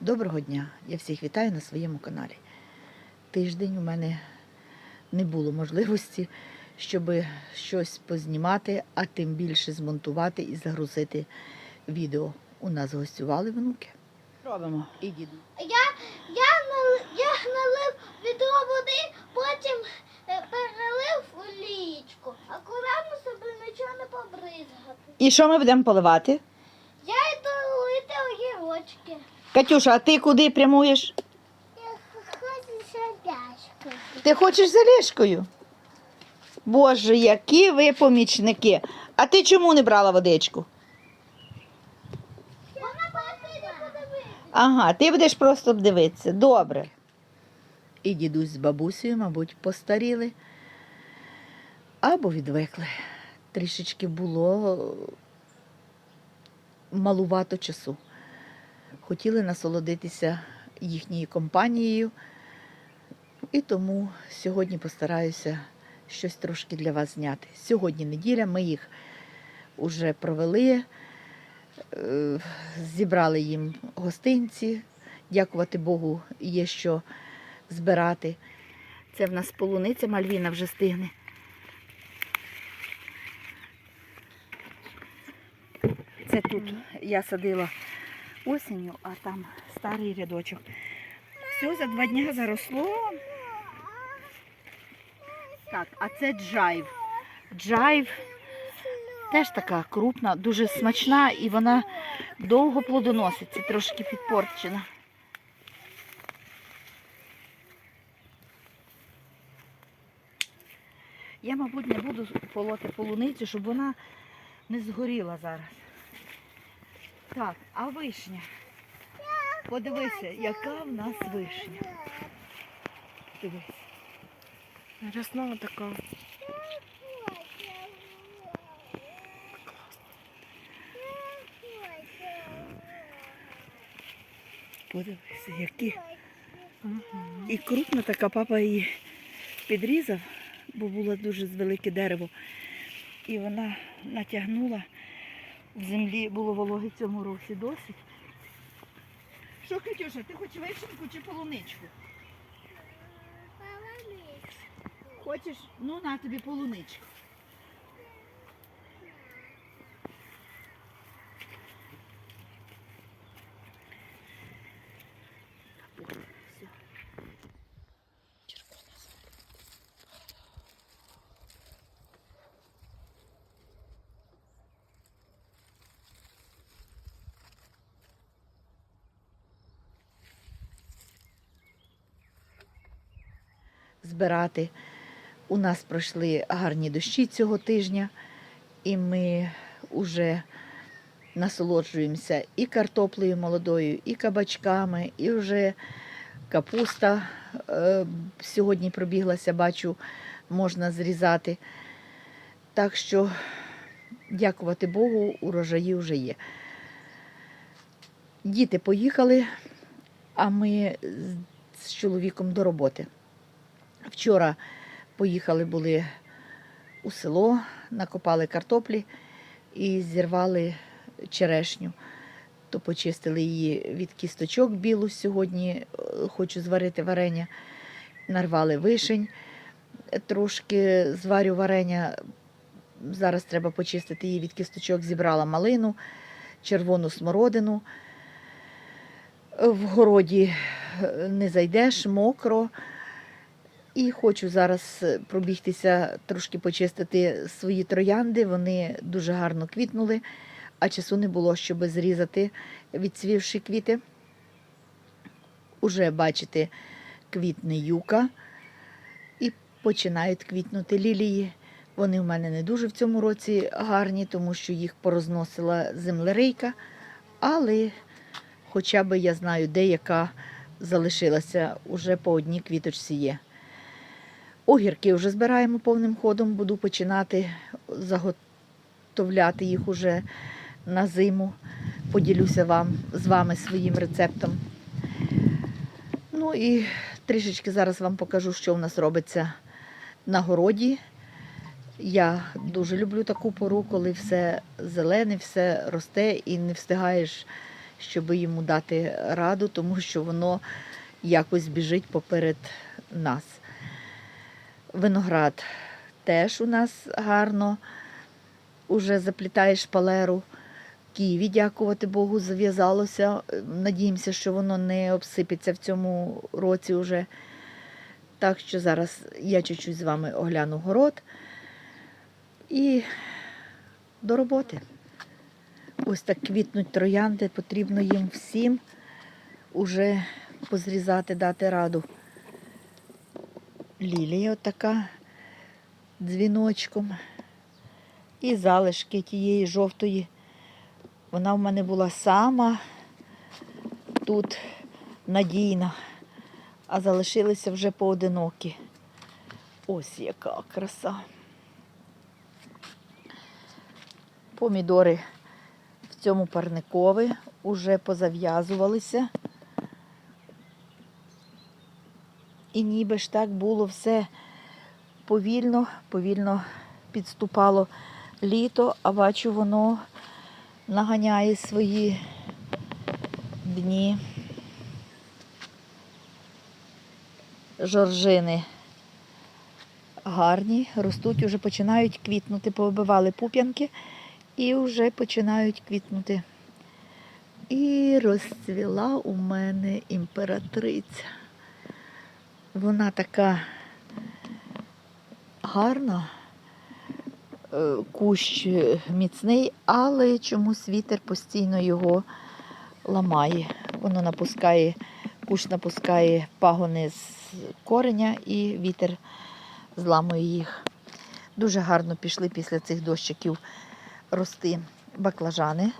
Доброго дня! Я всіх вітаю на своєму каналі. Тиждень у мене не було можливості, щоб щось познімати, а тим більше змонтувати і загрузити відео. У нас гостювали внуки. Робимо. І діду. Я, я, нал- я налив відро води, потім е, перелив у лічку. Акуратно собі нічого не побризгати. І що ми будемо поливати? Я йду лити огірочки. Катюша, а ти куди прямуєш? Я хочу садячку. Ти хочеш за ліжкою? Боже, які ви помічники. А ти чому не брала водичку? Вона просто подивитися. Ага, ти будеш просто дивитися. Добре. І дідусь з бабусею, мабуть, постаріли або відвикли. Трішечки було малувато часу. Хотіли насолодитися їхньою компанією. І тому сьогодні постараюся щось трошки для вас зняти. Сьогодні неділя, ми їх вже провели, е, зібрали їм гостинці. Дякувати Богу, є що збирати. Це в нас полуниця, Мальвіна вже стигне. Це тут я садила осінню, а там старий рядочок. Все за два дні заросло. Так, а це джайв. Джайв теж така крупна, дуже смачна і вона довго плодоноситься, трошки підпорчена. Я, мабуть, не буду полоти полуницю, щоб вона не згоріла зараз. Так, а вишня? Подивися, яка в нас вишня. Дивись. Рясна така. Подивися, які. І крупна така папа її підрізав, бо було дуже велике дерево. І вона натягнула. В землі було вологи цьому році досить. Що, Катюша, ти хочеш вишеньку чи полуничку? Хочеш? Ну, на тобі полуничку. Збирати. У нас пройшли гарні дощі цього тижня, і ми вже насолоджуємося і картоплею молодою, і кабачками, і вже капуста е, сьогодні пробіглася, бачу, можна зрізати. Так що, дякувати Богу, урожаї вже є. Діти поїхали, а ми з- чоловіком до роботи. Вчора поїхали були у село, накопали картоплі і зірвали черешню. То почистили її від кісточок білу сьогодні. е, Хочу зварити варення. Нарвали вишень, трошки зварю варення. Зараз треба почистити її від кісточок. Зібрала малину, червону смородину. В городі е, не зайдеш, мокро. І хочу зараз е, пробігтися, трошки почистити свої троянди. Вони дуже гарно квітнули, а часу не було, щоб зрізати відцвівші квіти. Уже бачите, квітне юка і починають квітнути лілії. Вони в мене не дуже в цьому році гарні, тому що їх порозносила землерейка, але хоча б я знаю, де яка залишилася, уже по одній квіточці є. Огірки вже збираємо повним ходом, буду починати заготовляти їх уже на зиму. Поділюся вам, з вами своїм рецептом. Ну і трішечки зараз вам покажу, що у нас робиться на городі. Я дуже люблю таку пору, коли все зелене, все росте і не встигаєш щоб йому дати раду, тому що воно якось біжить поперед нас. Виноград теж у нас гарно уже заплітає шпалеру. Києві, дякувати Богу, зав'язалося. Надіємося, що воно не обсипеться в цьому році вже. Так що зараз я чуть-чуть з вами огляну город і до роботи. Ось так квітнуть троянди, потрібно їм всім уже позрізати, дати раду. Лілія отака дзвіночком. І залишки тієї жовтої. Вона в мене була сама тут надійна, а залишилися вже поодинокі. Ось яка краса. Помідори в цьому парникові вже позав'язувалися. І ніби ж так було все повільно, повільно підступало літо, а бачу, воно наганяє свої дні. Жоржини гарні, ростуть, вже починають квітнути, повибивали пуп'янки і вже починають квітнути. І розцвіла у мене імператриця. Вона така гарна, е, кущ міцний, але чомусь вітер постійно його ламає. Воно напускає, кущ напускає пагони з кореня і вітер зламує їх. Дуже гарно пішли після цих дощиків рости баклажани.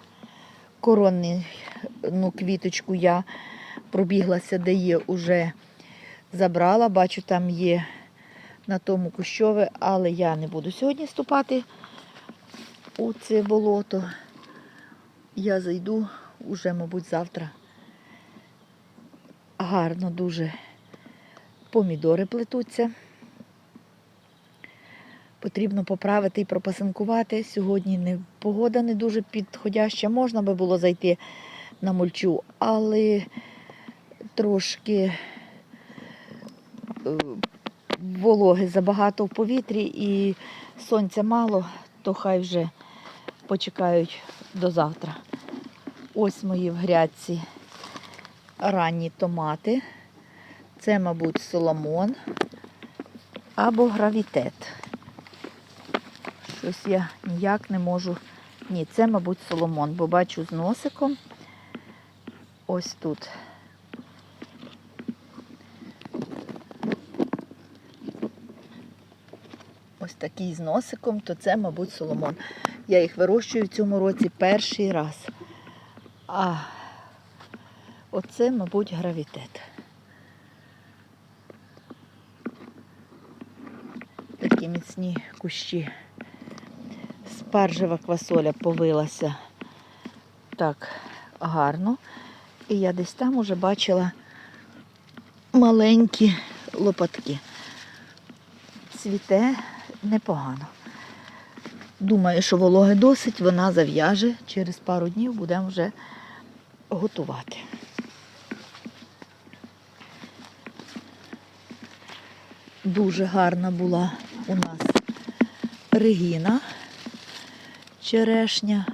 Коронну ну, квіточку я пробіглася, де є, уже забрала. Бачу, там є на тому кущове, але я не буду сьогодні ступати у це болото. Я зайду уже, мабуть, завтра. Гарно дуже помідори плетуться. Потрібно поправити і пропасинкувати. Сьогодні не, погода не дуже підходяща. Можна би було зайти на мульчу, але трошки вологи забагато в повітрі і сонця мало, то хай вже почекають до завтра. Ось мої в грядці ранні томати. Це, мабуть, соломон або гравітет. Щось я ніяк не можу. Ні, це, мабуть, соломон, бо бачу з носиком. Ось тут. Ось такий з носиком, то це, мабуть, соломон. Я їх вирощую в цьому році перший раз. А оце, мабуть, гравітет. Такі міцні кущі. Спаржева квасоля повилася так гарно. І я десь там уже бачила маленькі лопатки. Цвіте непогано. Думаю, що вологи досить, вона зав'яже. Через пару днів будемо вже готувати. Дуже гарна була у нас регіна, черешня,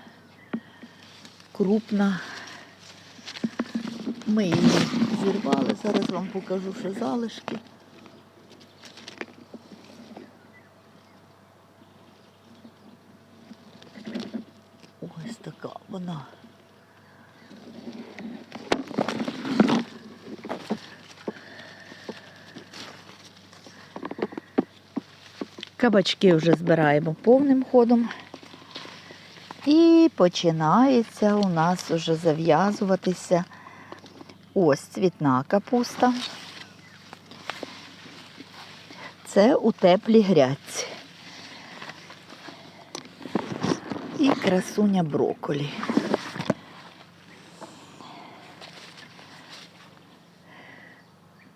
крупна. Ми її зірвали, зараз вам покажу ще залишки. Ось вона. Кабачки вже збираємо повним ходом. І починається у нас вже зав'язуватися ось цвітна капуста. Це у теплій грядці. І красуня броколі.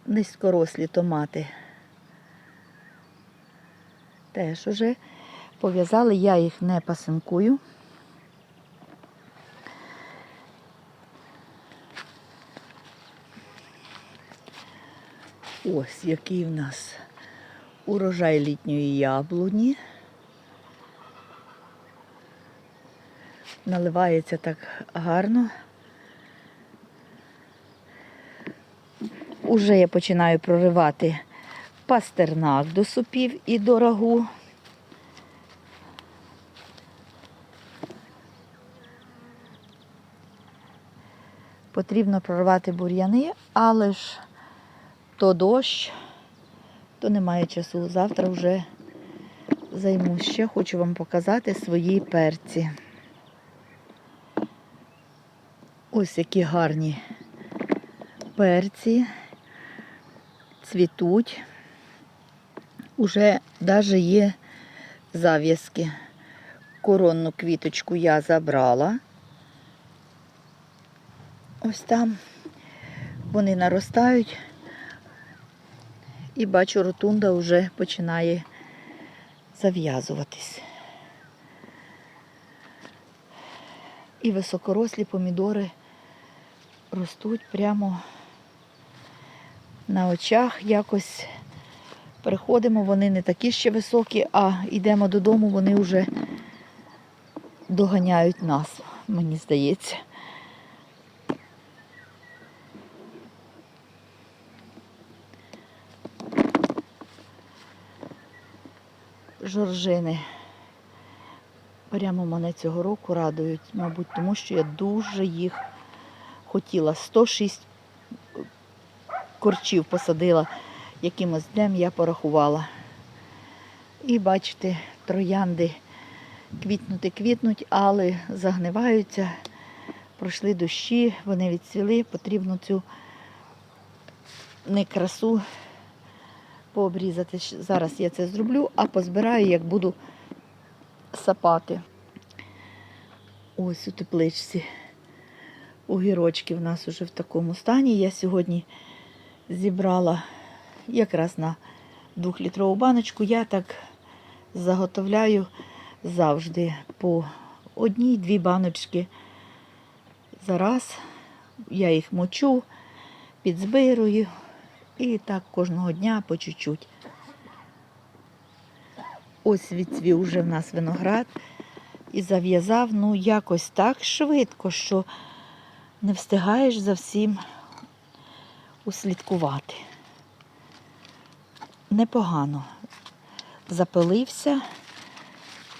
низькорослі томати. Теж уже пов'язали, я їх не пасинкую. Ось який в нас урожай літньої яблуні. Наливається так гарно. Уже я починаю проривати пастернак до супів і до рагу. Потрібно прорвати бур'яни, але ж то дощ, то немає часу. Завтра вже займусь ще. Хочу вам показати свої перці. Ось які гарні перці цвітуть. Уже навіть є зав'язки. Коронну квіточку я забрала. Ось там вони наростають. І бачу, ротунда вже починає зав'язуватись. І високорослі помідори ростуть прямо на очах. Якось приходимо, вони не такі ще високі, а йдемо додому, вони вже доганяють нас, мені здається. Жоржини прямо мене цього року радують, мабуть, тому що я дуже їх хотіла. 106 корчів посадила якимось днем, я порахувала. І бачите, троянди квітнути квітнуть, але загниваються. Пройшли дощі, вони відцвіли, потрібно цю не красу пообрізати. Зараз я це зроблю, а позбираю, як буду сапати. Ось у тепличці. Огірочки в нас уже в такому стані. Я сьогодні зібрала якраз на двохлітрову баночку. Я так заготовляю завжди по одній-дві баночки за раз. Я їх мочу, підзбирую і так кожного дня по чуть-чуть. Ось відцвів уже в нас виноград і зав'язав, ну якось так швидко, що не встигаєш за всім услідкувати. Непогано. Запилився.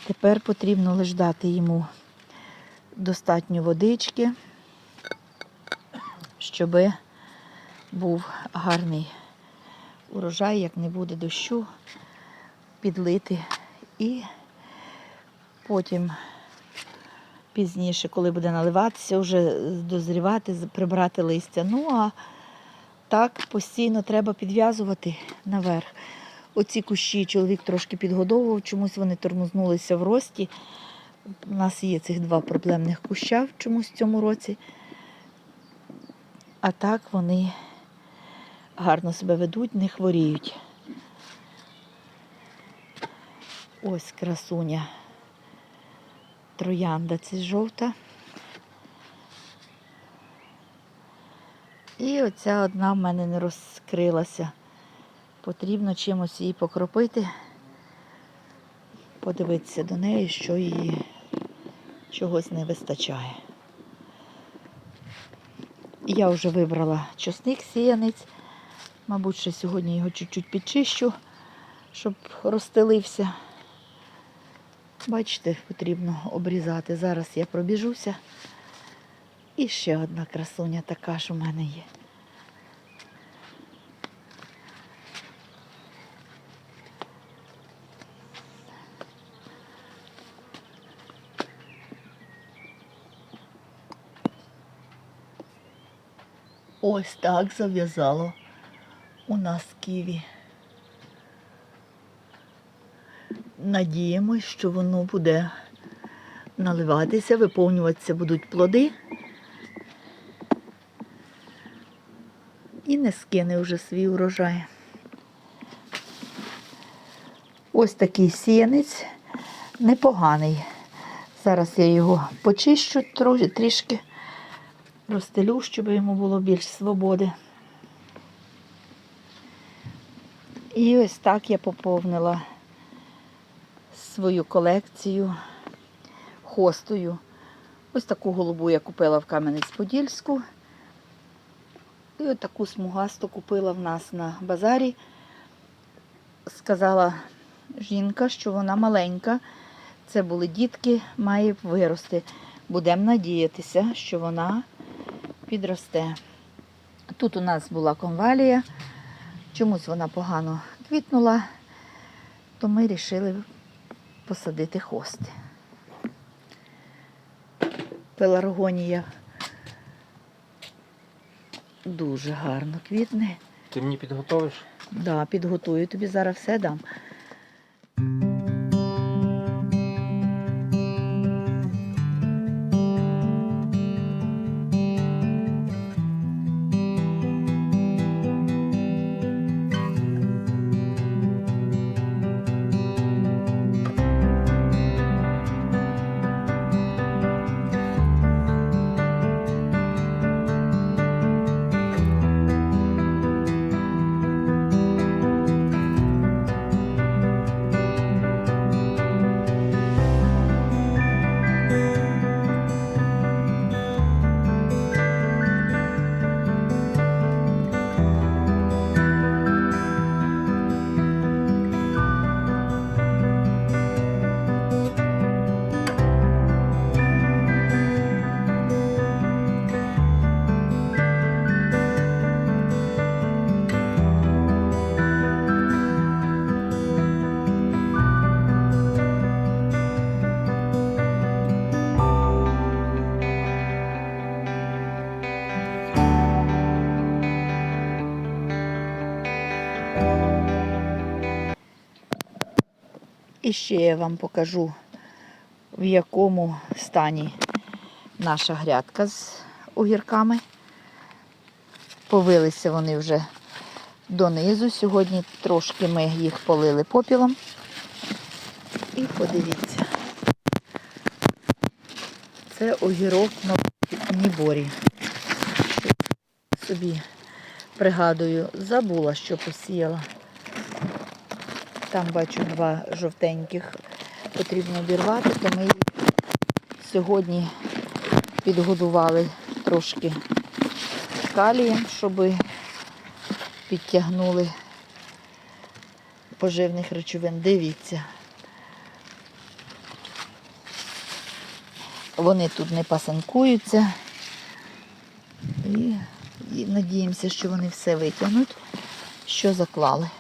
Тепер потрібно лише дати йому достатньо водички, щоб був гарний урожай, як не буде дощу, підлити і потім пізніше, коли буде наливатися, вже дозрівати, прибрати листя. Ну а так постійно треба підв'язувати наверх. Оці кущі чоловік трошки підгодовував, чомусь вони тормознулися в рості. У нас є цих два проблемних куща в чомусь в цьому році. А так вони гарно себе ведуть, не хворіють. Ось красуня. Троянда це жовта. І оця одна в мене не розкрилася. Потрібно чимось її покропити, подивитися до неї, що її чогось не вистачає. Я вже вибрала чосник сіянець. Мабуть, ще сьогодні його чуть-чуть підчищу, щоб розстелився. Бачите, потрібно обрізати. Зараз я пробіжуся. І ще одна красуня така ж у мене є. Ось так зав'язало у нас ківі. Надіємось, що воно буде наливатися, виповнюватися будуть плоди. І не скине вже свій урожай. Ось такий сіянець непоганий. Зараз я його почищу трішки, розстелю, щоб йому було більш свободи. І ось так я поповнила свою колекцію хостою. Ось таку голубу я купила в Кам'янець-Подільську. І от таку смугасту купила в нас на базарі. Сказала жінка, що вона маленька. Це були дітки, має вирости. Будемо надіятися, що вона підросте. Тут у нас була конвалія, чомусь вона погано квітнула, то ми вирішили посадити хости. Пеларгонія дуже гарно квітне. Ти мені підготовиш? Да, підготую тобі зараз все дам. І ще я вам покажу, в якому стані наша грядка з огірками. Повилися вони вже донизу. Сьогодні трошки ми їх полили попілом. І подивіться. Це огірок на Ніборі. Собі пригадую, забула, що посіяла. Там бачу два жовтеньких потрібно обірвати, то ми їх сьогодні підгодували трошки калієм, щоб підтягнули поживних речовин. Дивіться. Вони тут не пасанкуються. І, надіємося, що вони все витягнуть, що заклали.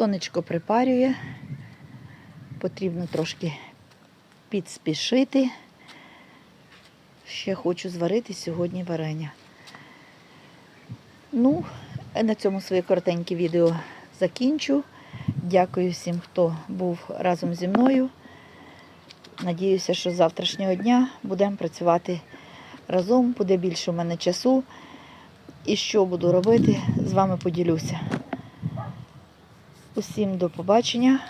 Сонечко припарює, потрібно трошки підспішити. Ще хочу зварити сьогодні варення. Ну, на цьому своє коротеньке відео закінчу. Дякую всім, хто був разом зі мною. Надіюся, що з завтрашнього дня будемо працювати разом, буде більше у мене часу. І що буду робити, з вами поділюся. Усім до побачення.